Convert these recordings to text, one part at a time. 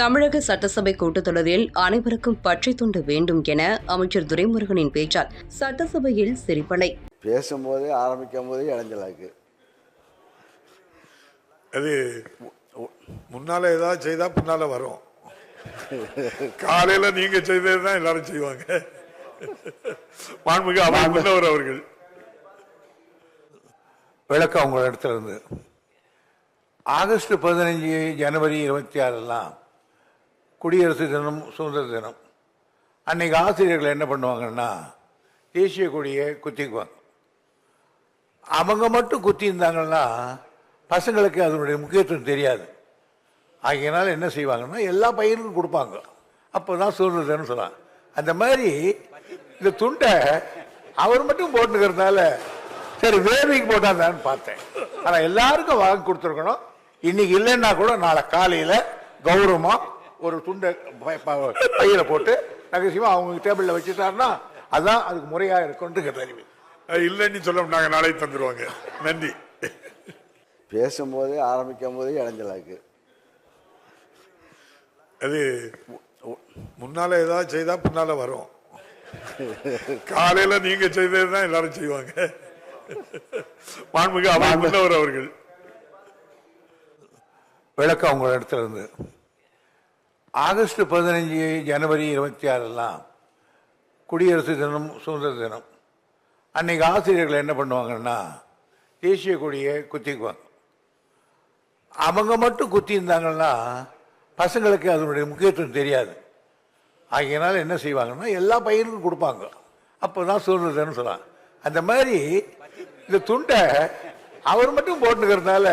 தமிழக சட்டசபை கூட்டத்தொடரில் அனைவருக்கும் பச்சை துண்டு வேண்டும் என அமைச்சர் துரைமுருகனின் பேச்சால் சட்டசபையில் சிரிப்பலை. பேசும்போதே ஆரம்பிக்கும் போதே இடைஞ்சலாக்கு. அது முன்னால ஏதாவது செய்தா பின்னால வரும். காலையில நீங்க செய்தது தான் எல்லாரும் செய்வாங்க. மாண்புமிகு அவை முன்னவர் அவர்கள். விளக்கம் உங்கள் இடத்துல இருந்து ஆகஸ்ட் பதினஞ்சு ஜனவரி இருபத்தி ஆறுலாம் குடியரசு தினம் சுதந்திர தினம். அன்னைக்கு ஆசிரியர்கள் என்ன பண்ணுவாங்கன்னா தேசிய கொடியை குத்திக்குவாங்க. அவங்க மட்டும் குத்தி இருந்தாங்கன்னா பசங்களுக்கு அதனுடைய முக்கியத்துவம் தெரியாது. ஆகையினால என்ன செய்வாங்கன்னா எல்லா பையனுக்கும் கொடுப்பாங்க. அப்போதான் சுதந்திர தினம் சொல்லலாம் அந்த மாதிரி இந்த துண்டை அவர் மட்டும் போட்டுக்கிறதுனால சரி வேவிக்கு போட்டாதான்னு பார்த்தேன். ஆனால் எல்லாருக்கும் வாங்கி கொடுத்துருக்கணும். இன்னைக்கு இல்லைன்னா கூட நாளை காலையில கௌரவமா ஒரு துண்டை பையில போட்டு ரகசியமா அவங்க டேபிள்ல வச்சுட்டாருன்னா அதான் அதுக்கு முறையா இருக்கும்னு கேட்டறிவு அது இல்லைன்னு சொல்ல நாங்க நாளைக்கு தந்துருவாங்க. நன்றி. பேசும்போதே ஆரம்பிக்கும் போதே இடைஞ்சலாக்கு அது முன்னால ஏதாவது செய்தா பின்னால வரும். காலையில நீங்க செய்தது தான் எல்லாரும் செய்வாங்க. மாண்புமிகு அவை முன்னவர் அவர்கள். விளக்கம் உங்கள் இடத்துல இருந்து. ஆகஸ்ட் பதினஞ்சு ஜனவரி இருபத்தி ஆறுலாம் குடியரசு தினம் சுதந்திர தினம். அன்னைக்கு ஆசிரியர்கள் என்ன பண்ணுவாங்கன்னா தேசிய கொடியை குத்திக்குவாங்க. அவங்க மட்டும் குத்தி இருந்தாங்கன்னா பசங்களுக்கு அதனுடைய முக்கியத்துவம் தெரியாது. ஆகையினால என்ன செய்வாங்கன்னா எல்லா பையனுக்கும் கொடுப்பாங்க. அப்போதான் சுதந்திர தினம் சொல்லலாம் அந்த மாதிரி இந்த துண்டை அவர் மட்டும் போட்டுக்கிறதுனால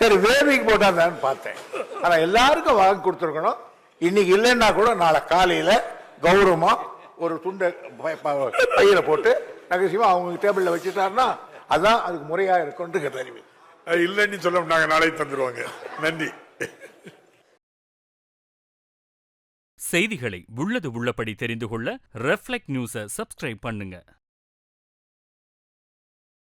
சரி வேவிக்கு போட்டாதான்னு பார்த்தேன். ஆனா எல்லாருக்கும் வாங்கி கொடுத்துருக்கணும். இன்னைக்கு இல்லைன்னா கூட நாளை காலையில கௌரவமா ஒரு துண்டை பையில போட்டு ரகசியமா அவங்க டேபிள்ல வச்சுட்டாருன்னா அதான் அதுக்கு முறையா இருக்கும்னு கேட்டறிவு இல்லைன்னு சொல்ல நாங்க நாளைக்கு தந்துருவாங்க. நன்றி. செய்திகளை உள்ளது உள்ளபடி தெரிந்து கொள்ள ரெஃப்ளெக்ட் நியூஸை சப்ஸ்கிரைப் பண்ணுங்க.